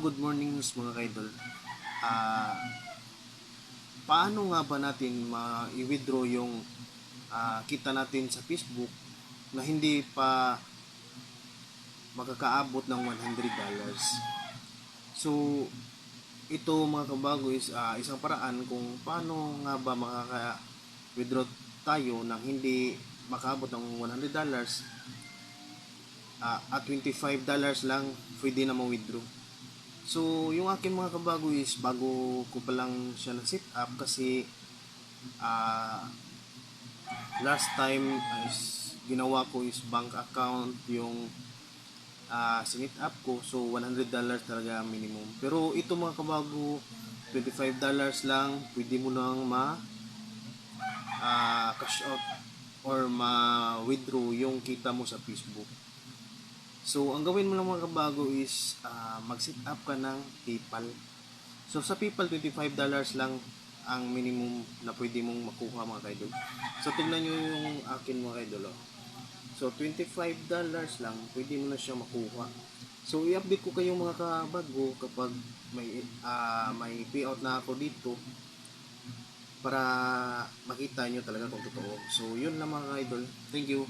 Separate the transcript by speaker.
Speaker 1: Good morning mga kaidol. Ah, paano nga ba natin ma-withdraw yung ah, kita natin sa Facebook na hindi pa makakaabot ng $100? So, ito mga kabago is ah, isang paraan kung paano nga ba makaka-withdraw tayo nang hindi makaabot ng $100 ah, at $25 lang pwede na ma-withdraw. So, yung akin mga kabago is bago ko pa lang siya na-set up kasi ah last time is ginawa ko is bank account yung ah sinit up ko. So $100 talaga minimum. Pero ito mga kabago $25 lang pwede mo nang ma ah, cash out or ma withdraw yung kita mo sa Facebook So, ang gawin mo lang mga kabago is ah, mag-set up ka ng PayPal. So, sa PayPal, $25 lang ang minimum na pwede mong makuha mga kaidol. So, tignan nyo yung akin mga kaidol. Oh. So, $25 lang, pwede mo na siya makuha. So, i-update ko kayong mga kabago kapag may, ah, may payout na ako dito para makita nyo talaga kung totoo. So, yun lang mga kaidol. Thank you.